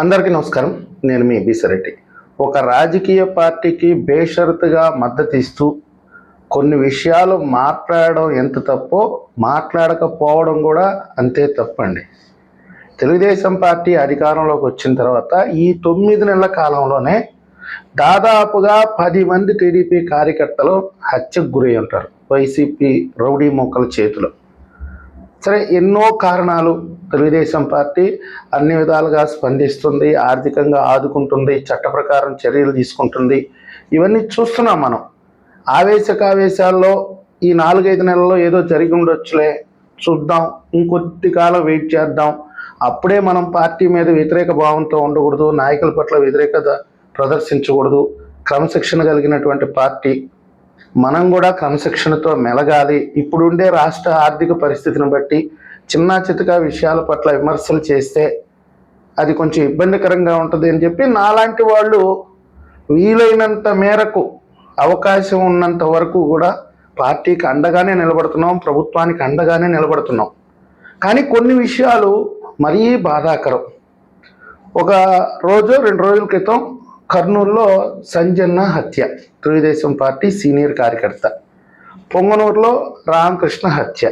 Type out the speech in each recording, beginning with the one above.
అందరికీ నమస్కారం. నేను మీ బిసరెడ్డి ఒక రాజకీయ పార్టీకి బేషరతుగా మద్దతు ఇస్తూ కొన్ని విషయాలు మాట్లాడడం ఎంత తప్పో మాట్లాడకపోవడం కూడా అంతే తప్పండి. తెలుగుదేశం పార్టీ అధికారంలోకి వచ్చిన తర్వాత ఈ తొమ్మిది నెలల కాలంలోనే దాదాపుగా పది మంది టీడీపీ కార్యకర్తలు హత్యకు గురై ఉంటారు. వైసీపీ రౌడీ మొక్కల చేతిలో. సరే ఎన్నో కారణాలు తెలుగుదేశం పార్టీ అన్ని విధాలుగా స్పందిస్తుంది ఆర్థికంగా ఆదుకుంటుంది చట్ట ప్రకారం చర్యలు తీసుకుంటుంది. ఇవన్నీ చూస్తున్నాం మనం. ఆవేశకావేశాల్లో ఈ నాలుగైదు నెలల్లో ఏదో జరిగి ఉండొచ్చులే చూద్దాం ఇంకొద్ది కాలం వెయిట్ చేద్దాం. అప్పుడే మనం పార్టీ మీద వ్యతిరేక భావంతో ఉండకూడదు నాయకుల పట్ల వ్యతిరేకత ప్రదర్శించకూడదు క్రమశిక్షణ కలిగినటువంటి పార్టీ. మనం కూడా క్రమశిక్షణతో మెలగాలి. ఇప్పుడుండే రాష్ట్ర ఆర్థిక పరిస్థితిని బట్టి చిన్న చితక విషయాల పట్ల విమర్శలు చేస్తే అది కొంచెం ఇబ్బందికరంగా ఉంటుంది అని చెప్పి నాలాంటి వాళ్ళు వీలైనంత మేరకు అవకాశం ఉన్నంత వరకు కూడా పార్టీకి అండగానే నిలబడుతున్నాం ప్రభుత్వానికి అండగానే నిలబడుతున్నాం. కానీ కొన్ని విషయాలు మరీ బాధాకరం. ఒక రోజు రెండు రోజుల క్రితం కర్నూలులో సంజన్న హత్య. తెలుగుదేశం పార్టీ సీనియర్ కార్యకర్త. పొంగనూరులో రామకృష్ణ హత్య.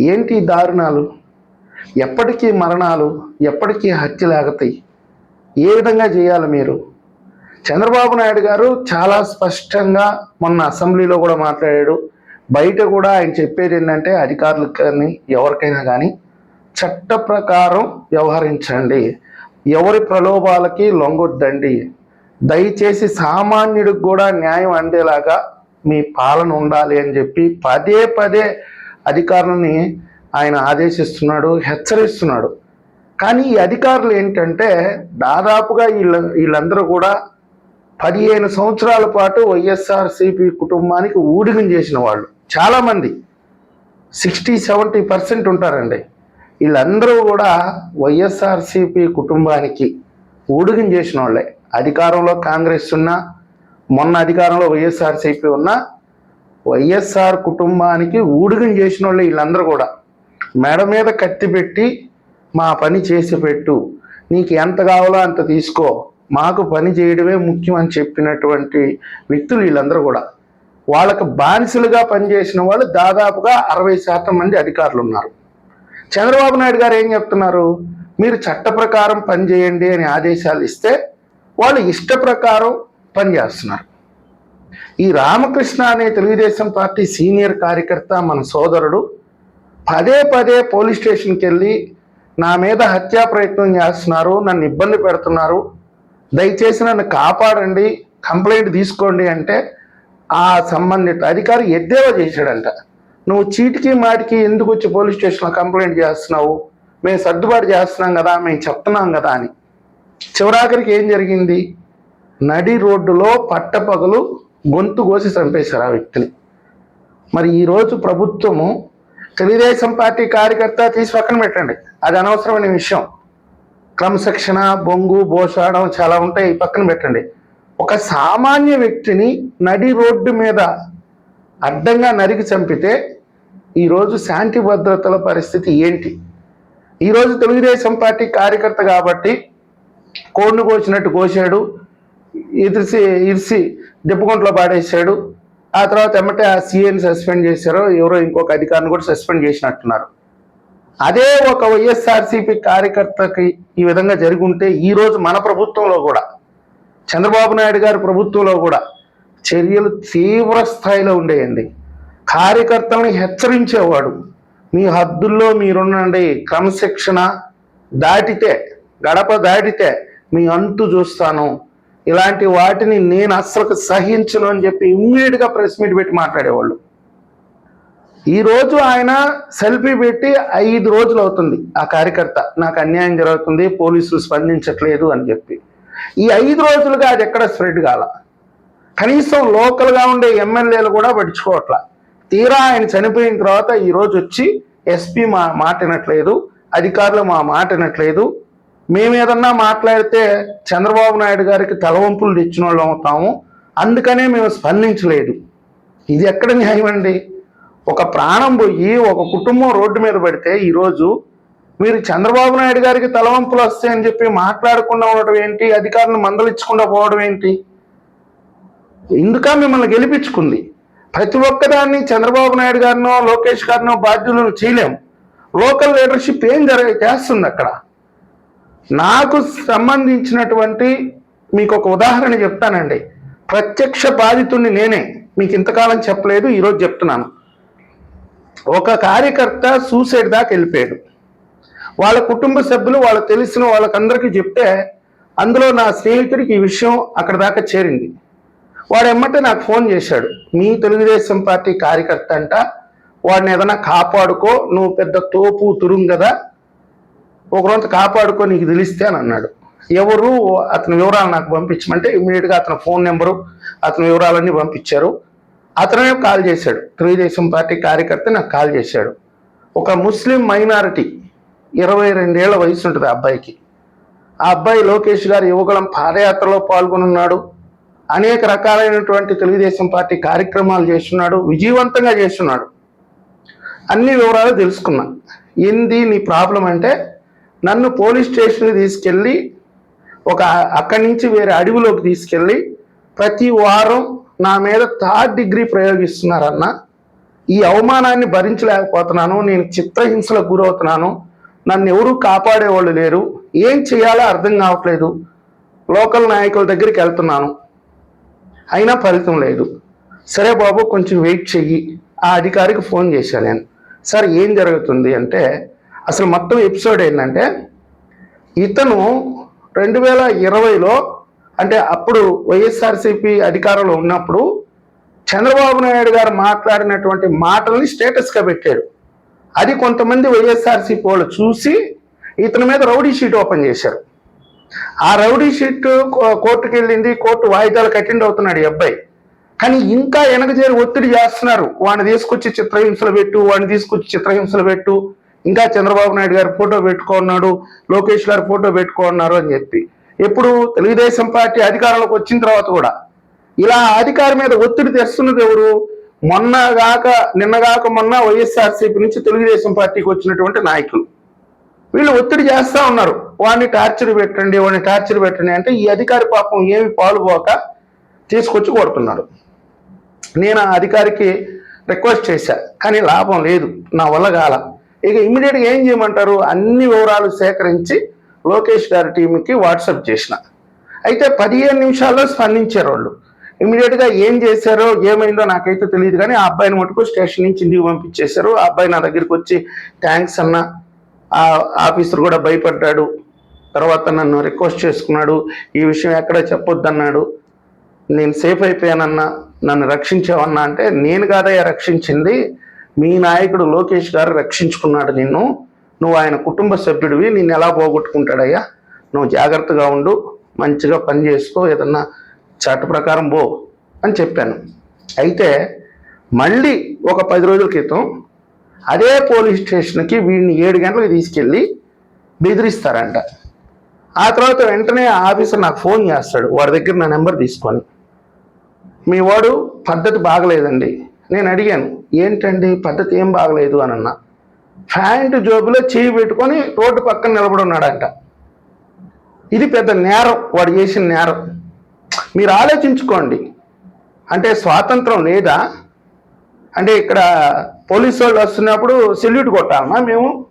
ఏంటి దారుణాలు? ఎప్పటికీ మరణాలు ఎప్పటికీ హత్యలు ఆగుతాయి. ఏ విధంగా చేయాలి మీరు? చంద్రబాబు నాయుడు గారు చాలా స్పష్టంగా మొన్న అసెంబ్లీలో కూడా మాట్లాడాడు. బయట కూడా ఆయన చెప్పేది ఏంటంటే అధికారులకు కానీ ఎవరికైనా కానీ చట్ట ప్రకారం వ్యవహరించండి. ఎవరి ప్రలోభాలకి లొంగొద్దండి. దయచేసి సామాన్యుడికి కూడా న్యాయం అందేలాగా మీ పాలన ఉండాలి అని చెప్పి పదే పదే అధికారులని ఆయన ఆదేశిస్తున్నాడు హెచ్చరిస్తున్నాడు. కానీ ఈ అధికారులు ఏంటంటే దాదాపుగా వీళ్ళ వీళ్ళందరూ కూడా పదిహేను సంవత్సరాల పాటు వైఎస్ఆర్సిపి కుటుంబానికి ఊడిగం చేసిన వాళ్ళు. చాలామంది. సిక్స్టీ సెవెంటీ పర్సెంట్ ఉంటారండి. వీళ్ళందరూ కూడా వైఎస్ఆర్సిపి కుటుంబానికి ఊడిగం చేసిన వాళ్ళే. అధికారంలో కాంగ్రెస్ ఉన్నా మొన్న అధికారంలో వైఎస్ఆర్సిపి ఉన్నా వైఎస్ఆర్ కుటుంబానికి ఊడిగం చేసిన వాళ్ళే వీళ్ళందరూ కూడా. మెడ మీద కత్తి పెట్టి మా పని చేసి పెట్టు. నీకు ఎంత కావాలో అంత తీసుకో. మాకు పని చేయడమే ముఖ్యం అని చెప్పినటువంటి వ్యక్తులు వీళ్ళందరూ కూడా. వాళ్ళకు బానిసలుగా పనిచేసిన వాళ్ళు దాదాపుగా అరవై శాతం మంది అధికారులు ఉన్నారు. చంద్రబాబు నాయుడు గారు ఏం చెప్తున్నారు? మీరు చట్ట ప్రకారం పనిచేయండి అని ఆదేశాలు ఇస్తే వాళ్ళు ఇష్ట ప్రకారం పనిచేస్తున్నారు ఈ రామకృష్ణ అనే తెలుగుదేశం పార్టీ సీనియర్ కార్యకర్త మన సోదరుడు పదే పదే పోలీస్ స్టేషన్కి వెళ్ళి నా మీద హత్యా ప్రయత్నం చేస్తున్నారు నన్ను ఇబ్బంది పెడుతున్నారు. దయచేసి నన్ను కాపాడండి కంప్లైంట్ తీసుకోండి అంటే ఆ సంబంధిత అధికారి ఎద్దేవా చేశాడంట. నువ్వు చీటికి మాటికి ఎందుకు వచ్చి పోలీస్ స్టేషన్లో కంప్లైంట్ చేస్తున్నావు? మేము సర్దుబాటు చేస్తున్నాం కదా మేము చెప్తున్నాం కదా అని. చివరాఖరికి ఏం జరిగింది? నడి రోడ్డులో పట్టపగలు గొంతు కోసి చంపేశారు ఆ వ్యక్తిని. మరి ఈరోజు ప్రభుత్వము తెలుగుదేశం పార్టీ కార్యకర్త తీసి పక్కన పెట్టండి. అది అనవసరమైన విషయం. క్రమశిక్షణ బొంగు బోసాడం చాలా ఉంటాయి పక్కన పెట్టండి. ఒక సామాన్య వ్యక్తిని నడి రోడ్డు మీద అడ్డంగా నరికి చంపితే ఈరోజు శాంతి భద్రతల పరిస్థితి ఏంటి? ఈరోజు తెలుగుదేశం పార్టీ కార్యకర్త కాబట్టి కోడిని కోసినట్టు కోసాడు ఇరిసి ఇరిసి దిబ్బగుంట్లో పాడేశాడు ఆ తర్వాత ఎమ్మటే ఆ సీఎని సస్పెండ్ చేశారు ఎవరో ఇంకొక అధికారిని కూడా సస్పెండ్ చేసినట్టున్నారు. అదే ఒక వైఎస్ఆర్సీపీ కార్యకర్తకి ఈ విధంగా జరిగి ఉంటే ఈరోజు మన ప్రభుత్వంలో కూడా చంద్రబాబు నాయుడు గారి ప్రభుత్వంలో కూడా చర్యలు తీవ్ర స్థాయిలో ఉండేయండి. కార్యకర్తలను హెచ్చరించేవాడు. మీ హద్దుల్లో మీరుండండి. క్రమశిక్షణ దాటితే గడప దాటితే మీ అంతు చూస్తాను. ఇలాంటి వాటిని నేను అస్సలు సహించను అని చెప్పి ఇమ్మీడియట్గా ప్రెస్ మీట్ పెట్టి మాట్లాడేవాళ్ళు. ఈరోజు ఆయన సెల్ఫీ పెట్టి ఐదు రోజులు అవుతుంది ఆ కార్యకర్త. నాకు అన్యాయం జరుగుతుంది పోలీసులు స్పందించట్లేదు అని చెప్పి. ఈ ఐదు రోజులుగా అది ఎక్కడ స్ప్రెడ్ కాల? కనీసం లోకల్గా ఉండే ఎమ్మెల్యేలు కూడా పట్టించుకోవట్ల. తీరా ఆయన చనిపోయిన తర్వాత ఈరోజు వచ్చి ఎస్పీ మా మాట వినట్లేదు అధికారులు మా మాట వినట్లేదు మేము ఏదన్నా మాట్లాడితే చంద్రబాబు నాయుడు గారికి తలవంపులు తెచ్చిన వాళ్ళు అవుతాము. అందుకనే మేము స్పందించలేదు. ఇది ఎక్కడ న్యాయం అండి? ఒక ప్రాణం పోయి ఒక కుటుంబం రోడ్డు మీద పడితే ఈరోజు మీరు చంద్రబాబు నాయుడు గారికి తలవంపులు వస్తాయని చెప్పి మాట్లాడకుండా ఉండటం ఏంటి? అధికారులను మందలించకుండా పోవడం ఏంటి? ఇందుక మిమ్మల్ని గెలిపించుకుంది. ప్రతి ఒక్కదాన్ని చంద్రబాబు నాయుడు గారినో లోకేష్ గారినో బాధ్యులను చేయలేం. లోకల్ లీడర్షిప్ ఏం జరగ చేస్తుంది అక్కడ? నాకు సంబంధించినటువంటి మీకు ఒక ఉదాహరణ చెప్తానండి. ప్రత్యక్ష బాధితుడిని నేనే. మీకు ఇంతకాలం చెప్పలేదు ఈరోజు చెప్తున్నాను. ఒక కార్యకర్త సూసైడ్ దాకా వెళ్ళిపోయాడు. వాళ్ళ కుటుంబ సభ్యులు వాళ్ళు తెలిసిన వాళ్ళకందరికీ చెప్తే అందులో నా స్నేహితుడికి ఈ విషయం అక్కడ దాకా చేరింది. వాడు ఎమ్మటే నాకు ఫోన్ చేశాడు. మీ తెలుగుదేశం పార్టీ కార్యకర్త అంట. వాడిని ఏదైనా కాపాడుకో. నువ్వు పెద్ద తోపు తురుం కదా. ఒకరోజు కాపాడుకో నీకు తెలిస్తే అని అన్నాడు. ఎవరు? అతని వివరాలు నాకు పంపించమంటే ఇమీడియట్గా అతని ఫోన్ నెంబరు అతని వివరాలన్నీ పంపించారు. అతనే కాల్ చేశాడు. తెలుగుదేశం పార్టీ కార్యకర్త నాకు కాల్ చేశాడు. ఒక ముస్లిం మైనారిటీ ఇరవై రెండేళ్ళ వయసు ఉంటుంది ఆ అబ్బాయికి. ఆ అబ్బాయి లోకేష్ గారు యువకులం పాదయాత్రలో పాల్గొనున్నాడు. అనేక రకాలైనటువంటి తెలుగుదేశం పార్టీ కార్యక్రమాలు చేస్తున్నాడు విజయవంతంగా చేస్తున్నాడు. అన్ని వివరాలు తెలుసుకున్నా. ఏంది నీ ప్రాబ్లం అంటే నన్ను పోలీస్ స్టేషన్కి తీసుకెళ్ళి ఒక అక్కడి నుంచి వేరే అడవిలోకి తీసుకెళ్ళి ప్రతి వారం నా మీద థర్డ్ డిగ్రీ ప్రయోగిస్తున్నారన్న ఈ అవమానాన్ని భరించలేకపోతున్నాను నేను చిత్రహింసలకు గురవుతున్నాను నన్ను ఎవరూ కాపాడేవాళ్ళు లేరు ఏం చేయాలో అర్థం కావట్లేదు లోకల్ నాయకుల దగ్గరికి వెళ్తున్నాను. అయినా ఫలితం లేదు. సరే బాబు కొంచెం వెయిట్ చెయ్యి. ఆ అధికారికి ఫోన్ చేశాను నేను. సార్ ఏం జరుగుతుంది అంటే అసలు మొత్తం ఎపిసోడ్ ఏంటంటే ఇతను రెండు వేల ఇరవైలో అంటే అప్పుడు వైఎస్ఆర్సీపీ అధికారంలో ఉన్నప్పుడు చంద్రబాబు నాయుడు గారు మాట్లాడినటువంటి మాటల్ని స్టేటస్గా పెట్టాడు. అది కొంతమంది వైఎస్ఆర్సీపీ వాళ్ళు చూసి ఇతని మీద రౌడీ షీట్ ఓపెన్ చేశారు. ఆ రౌడీ షీట్ కో- కోర్టుకి వెళ్ళింది కోర్టు వాయిదాలకు అటెండ్ అవుతున్నాడు ఈ అబ్బాయి. కానీ ఇంకా వెనక చేరి ఒత్తిడి చేస్తున్నారు. వాడిని తీసుకొచ్చి చిత్రహింసలు పెట్టు వాడిని తీసుకొచ్చి చిత్రహింసలు పెట్టు. ఇంకా చంద్రబాబు నాయుడు గారి ఫోటో పెట్టుకున్నాడు లోకేష్ గారి ఫోటో పెట్టుకున్నారు అని చెప్పి. ఎప్పుడు తెలుగుదేశం పార్టీ అధికారంలోకి వచ్చిన తర్వాత కూడా ఇలా అధికారం మీద ఒత్తిడి తెస్తున్నది ఎవరు? మొన్న గాక నిన్నగాక మొన్న వైఎస్ఆర్సీపీ నుంచి తెలుగుదేశం పార్టీకి వచ్చినటువంటి నాయకులు. వీళ్ళు ఒత్తిడి చేస్తా ఉన్నారు. వాడిని టార్చర్ పెట్టండి వాడిని టార్చర్ పెట్టండి అంటే ఈ అధికారి పాపం ఏమి పాలుపోక తీసుకొచ్చి కొడుతున్నాడు. నేను ఆ అధికారికి రిక్వెస్ట్ చేశా కానీ లాభం లేదు నా వల్ల కాల. ఇక ఇమ్మీడియట్గా ఏం చేయమంటారు? అన్ని వివరాలు సేకరించి లోకేష్ గారి టీంకి వాట్సాప్ చేసిన. అయితే పదిహేను నిమిషాల్లో స్పందించారు వాళ్ళు ఇమీడియట్గా ఏం చేశారో ఏమైందో నాకైతే తెలియదు కానీ ఆ అబ్బాయిని మటుకు స్టేషన్ నుంచి ఇంటికి పంపించేశారు. ఆ అబ్బాయి నా దగ్గరికి వచ్చి థ్యాంక్స్ అన్న. ఆ ఆఫీసర్ కూడా భయపడ్డాడు. తర్వాత నన్ను రిక్వెస్ట్ చేసుకున్నాడు ఈ విషయం ఎక్కడ చెప్పొద్దన్నాడు. నేను సేఫ్ అయిపోయానన్నా నన్ను రక్షించావన్నా అంటే నేను కాదయ్యా రక్షించింది. మీ నాయకుడు లోకేష్ గారు రక్షించుకున్నాడు నిన్ను. నువ్వు ఆయన కుటుంబ సభ్యుడివి నిన్ను ఎలా పోగొట్టుకుంటాడయ్యా? నువ్వు జాగ్రత్తగా ఉండు మంచిగా పని చేసుకో ఏదన్నా చట్ట ప్రకారం పో అని చెప్పాను. అయితే మళ్ళీ ఒక పది రోజుల క్రితం అదే పోలీస్ స్టేషన్కి వీడిని ఏడు గంటలకు తీసుకెళ్ళి బెదిరిస్తారంట. ఆ తర్వాత వెంటనే ఆఫీసర్ నాకు ఫోన్ చేస్తాడు. వాడి దగ్గర నా నెంబర్ తీసుకొని. మీ వాడు పద్ధతి బాగలేదండి. నేను అడిగాను ఏంటండి? పద్ధతి ఏం బాగలేదు? అని అన్నా. ప్యాంటు జోబులో చేయి పెట్టుకొని రోడ్డు పక్కన నిలబడి ఉన్నాడంట ఇది పెద్ద నేరం. వాడు చేసిన నేరం. మీరు ఆలోచించుకోండి. అంటే స్వాతంత్రం లేదా? అంటే ఇక్కడ పోలీసు వాళ్ళు వస్తున్నప్పుడు సెల్యూట్ కొట్టాలన్నా మేము?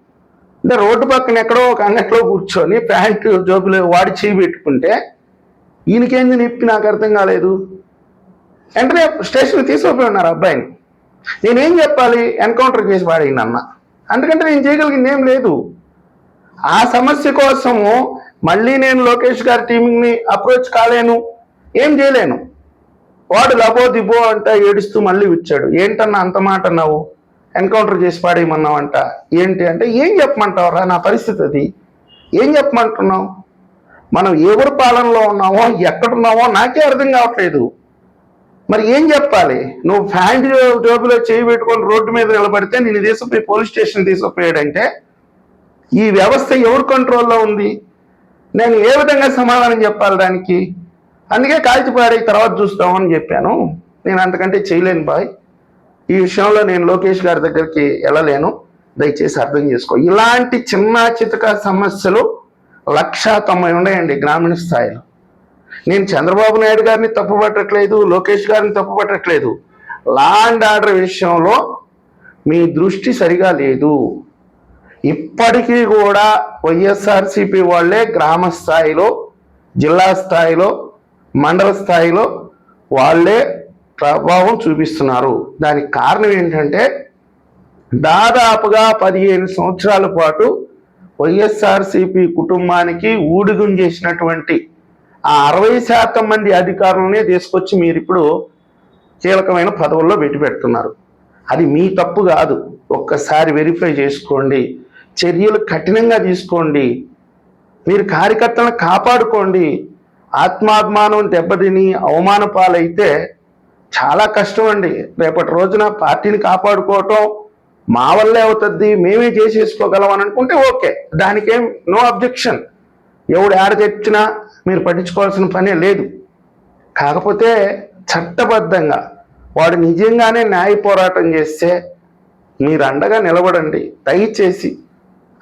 అంటే రోడ్డు పక్కన ఎక్కడో ఒక అంగట్లో కూర్చొని ప్యాంటు జోబులో వాడి చేయి పెట్టుకుంటే ఈయనకేంది నొప్పి? నాకు అర్థం కాలేదు. వెంటనే స్టేషన్కి తీసుకుపోయి ఉన్నారు అబ్బాయిని. నేనేం చెప్పాలి? ఎన్కౌంటర్ కేసు పాడైంది అన్న అందుకంటే నేను చేయగలిగింది ఏం లేదు. ఆ సమస్య కోసము మళ్ళీ నేను లోకేష్ గారి టీంని అప్రోచ్ కాలేను. ఏం చేయలేను. వాడు లబో దిబో అంట ఏడుస్తూ మళ్ళీ వచ్చాడు. ఏంటన్నా అంత మాట అన్నావు? ఎన్కౌంటర్ చేసి పాడేయమన్నావంట. ఏంటి అంటే ఏం చెప్పమంటావురా నా పరిస్థితి అది ఏం చెప్పమంటున్నావు? మనం ఎవరి పాలనలో ఉన్నామో ఎక్కడున్నామో నాకే అర్థం కావట్లేదు. మరి ఏం చెప్పాలి? నువ్వు ఫ్యాంట్ టేబుల్లో చేయి పెట్టుకొని రోడ్డు మీద నిలబడితే నేను తీసుకుపోయి పోలీస్ స్టేషన్ తీసుకుపోయాడంటే ఈ వ్యవస్థ ఎవరి కంట్రోల్లో ఉంది? నేను ఏ విధంగా సమాధానం చెప్పాలి దానికి? అందుకే కాల్చిపాడి తర్వాత చూస్తామని చెప్పాను. నేను అంతకంటే చేయలేను బాయ్. ఈ విషయంలో నేను లోకేష్ గారి దగ్గరికి వెళ్ళలేను. దయచేసి అర్థం చేసుకో. ఇలాంటి చిన్న చితక సమస్యలు లక్ష తొంభై ఉన్నాయండి గ్రామీణ స్థాయిలో. నేను చంద్రబాబు నాయుడు గారిని తప్పుపట్టట్లేదు లోకేష్ గారిని తప్పుపట్టట్లేదు. లా అండ్ ఆర్డర్ విషయంలో మీ దృష్టి సరిగా లేదు. ఇప్పటికీ కూడా వైఎస్ఆర్సీపీ వాళ్ళే గ్రామ స్థాయిలో జిల్లా స్థాయిలో మండల స్థాయిలో వాళ్ళే ప్రభావం చూపిస్తున్నారు. దానికి కారణం ఏంటంటే దాదాపుగా పదిహేను సంవత్సరాల పాటు వైఎస్ఆర్సీపీ కుటుంబానికి ఊడిగం చేసినటువంటి ఆ అరవై శాతం మంది అధికారులనే తీసుకొచ్చి మీరు ఇప్పుడు కీలకమైన పదవుల్లో పెట్టి పెడుతున్నారు. అది మీ తప్పు కాదు. ఒక్కసారి వెరిఫై చేసుకోండి. చర్యలు కఠినంగా తీసుకోండి. మీరు కార్యకర్తలను కాపాడుకోండి. ఆత్మాభిమానం దెబ్బతిని అవమాన పాలైతే చాలా కష్టం అండి. రేపటి రోజున పార్టీని కాపాడుకోవటం మా వల్లే అవుతుంది మేమే చేసేసుకోగలం అని అనుకుంటే ఓకే. దానికేం నో అబ్జెక్షన్. ఎవడు ఆడ తెచ్చినా మీరు పట్టించుకోవాల్సిన పనే లేదు. కాకపోతే చట్టబద్ధంగా వాడు నిజంగానే న్యాయ పోరాటం చేస్తే మీరు అండగా నిలబడండి. దయచేసి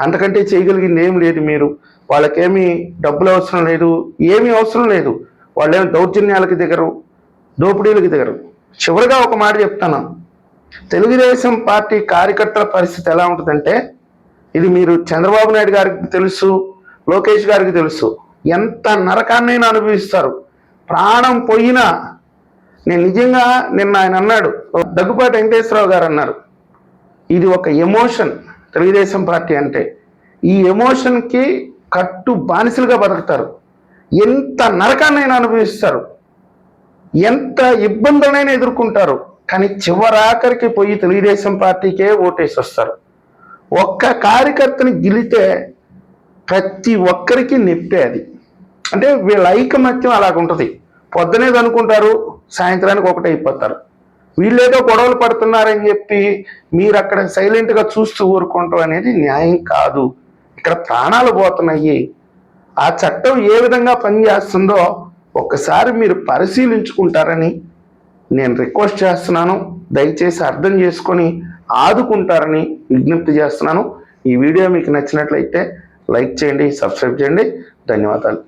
అంతకంటే చేయగలిగింది ఏం లేదు మీరు. వాళ్ళకేమీ డబ్బులు అవసరం లేదు ఏమీ అవసరం లేదు. వాళ్ళేమి దౌర్జన్యాలకు దిగరు. దోపిడీలకు దిగరు. చివరిగా ఒక మాట చెప్తాను. తెలుగుదేశం పార్టీ కార్యకర్తల పరిస్థితి ఎలా ఉంటుందంటే ఇది మీరు చంద్రబాబు నాయుడు గారికి తెలుసు లోకేష్ గారికి తెలుసు. ఎంత నరకాన్నైనా అనుభవిస్తారు. ప్రాణం పోయినా నేను నిజంగా నిన్న ఆయన అన్నాడు దగ్గుపాటి వెంకటేశ్వరరావు గారు అన్నారు ఇది ఒక ఎమోషన్ తెలుగుదేశం పార్టీ అంటే. ఈ ఎమోషన్కి కట్టు బానిసలుగా బతుకుతారు. ఎంత నరకాన్నైనా అనుభవిస్తారు. ఎంత ఇబ్బందులనైనా ఎదుర్కొంటారు కానీ చివరాఖరికి పోయి తెలుగుదేశం పార్టీకే ఓటేసి వస్తారు ఒక్క కార్యకర్తని గెలితే ప్రతి ఒక్కరికి నెప్పే అది. అంటే వీళ్ళ ఐకమత్యం అలాగుంటుంది. పొద్దునేది అనుకుంటారు సాయంత్రానికి ఒకటే అయిపోతారు. వీళ్ళేదో గొడవలు పడుతున్నారని చెప్పి మీరు అక్కడ సైలెంట్గా చూస్తూ ఊరుకుంటారు అనేది న్యాయం కాదు. ఇక్కడ ప్రాణాలు పోతున్నాయి. ఆ చట్టం ఏ విధంగా పనిచేస్తుందో ఒక్కసారి మీరు పరిశీలించుకుంటారని నేను రిక్వెస్ట్ చేస్తున్నాను. దయచేసి అర్థం చేసుకొని ఆదుకుంటారని విజ్ఞప్తి చేస్తున్నాను. ఈ వీడియో మీకు నచ్చినట్లయితే లైక్ చేయండి సబ్స్క్రైబ్ చేయండి. ధన్యవాదాలు.